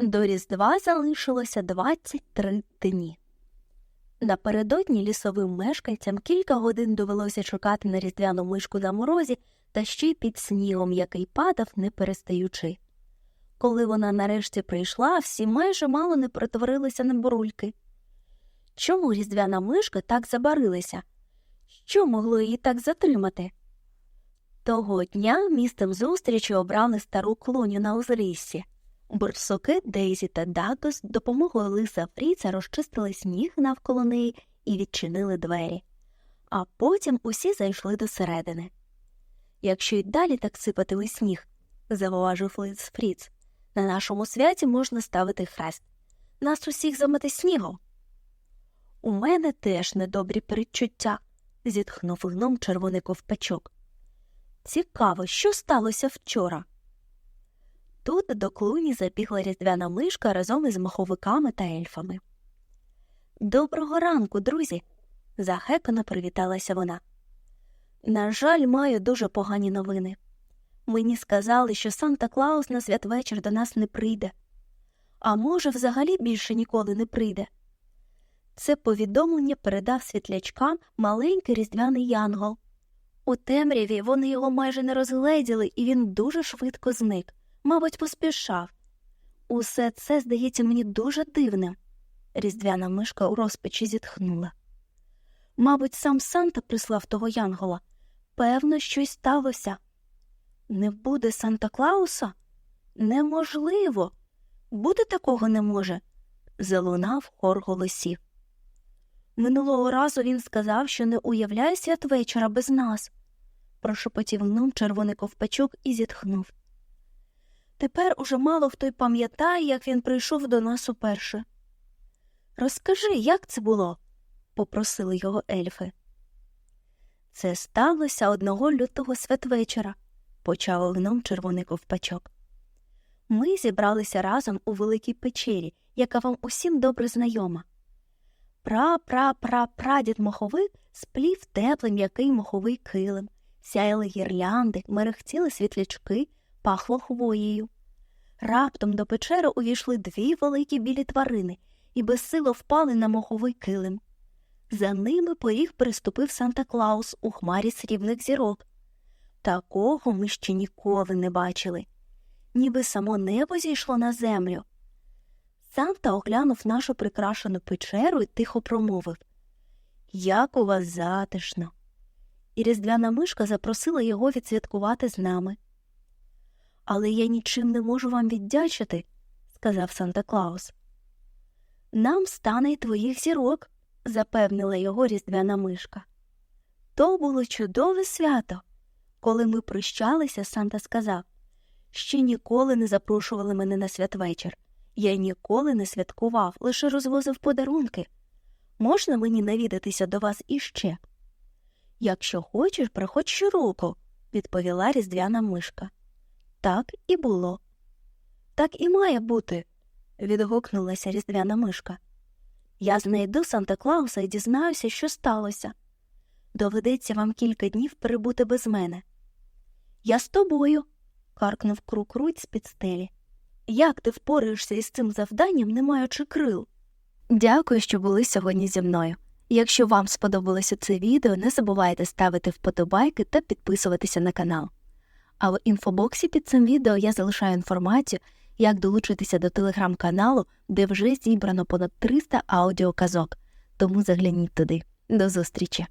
До Різдва залишилося 23 дні. Напередодні лісовим мешканцям кілька годин довелося чекати на різдвяну мишку на морозі та ще й під снігом, який падав, не перестаючи. Коли вона нарешті прийшла, всі майже мало не перетворилися на бурульки. Чому різдвяна мишка так забарилася? Що могло її так затримати? Того дня містом зустрічі обрали стару клуню на узліссі. Борсуки Дейзі та Дагос допомогою лиса Фріца розчистили сніг навколо неї і відчинили двері. А потім усі зайшли до середини. Якщо й далі так сипатиме сніг, зауважив лис Фріц, на нашому святі можна ставити хрест. Нас усіх замете снігом. У мене теж недобрі передчуття, зітхнув гном червоний ковпачок. Цікаво, що сталося вчора. Тут до клуні забігла різдвяна мишка разом із маховиками та ельфами. Доброго ранку, друзі. захекано привіталася вона. На жаль, маю дуже погані новини. Мені сказали, що Санта Клаус на святвечір до нас не прийде, а може, взагалі більше ніколи не прийде. Це повідомлення передав світлячкам маленький різдвяний янгол. У темряві вони його майже не розгледіли, і він дуже швидко зник, мабуть, поспішав. Усе це здається мені дуже дивним. Різдвяна мишка у розпачі зітхнула. Мабуть, сам Санта прислав того янгола. Певно, щось сталося. Не буде Санта Клауса? Неможливо. Бути такого не може. залунав хор голосів. Минулого разу він сказав, що не уявляє святвечора без нас, прошепотів гном червоний ковпачок і зітхнув. Тепер уже мало хто й пам'ятає, як він прийшов до нас уперше. Розкажи, як це було? попросили його ельфи. Це сталося одного лютого святвечора, почав гном червоний ковпачок. Ми зібралися разом у великій печері, яка вам усім добре знайома. Пра-пра-пра-прадід моховик сплів теплий м'який моховий килим, сяяли гірлянди, мерехтіли світлячки, пахло хвоєю. Раптом до печери увійшли дві великі білі тварини і безсило впали на моховий килим. За ними поріг переступив Санта Клаус у хмарі срібних зірок. Такого ми ще ніколи не бачили, ніби само небо зійшло на землю. Санта оглянув нашу прикрашену печеру і тихо промовив Як у вас затишно. І різдвяна мишка запросила його відсвяткувати з нами. Але я нічим не можу вам віддячити, сказав Санта Клаус. Нам стане й твоїх зірок, запевнила його різдвяна мишка. То було чудове свято. Коли ми прощалися, Санта сказав ще ніколи не запрошували мене на святвечір. Я ніколи не святкував, лише розвозив подарунки. Можна мені навідатися до вас іще? Якщо хочеш, приходь щороку, відповіла різдвяна мишка. Так і було. Так і має бути, відгукнулася різдвяна мишка. Я знайду Санта Клауса і дізнаюся, що сталося. Доведеться вам кілька днів перебути без мене. Я з тобою, каркнув крукруть з під стелі. Як ти впораєшся із цим завданням, не маючи крил? Дякую, що були сьогодні зі мною. Якщо вам сподобалося це відео, не забувайте ставити вподобайки та підписуватися на канал. А в інфобоксі під цим відео я залишаю інформацію, як долучитися до телеграм-каналу, де вже зібрано понад 300 аудіоказок. Тому загляніть туди. До зустрічі!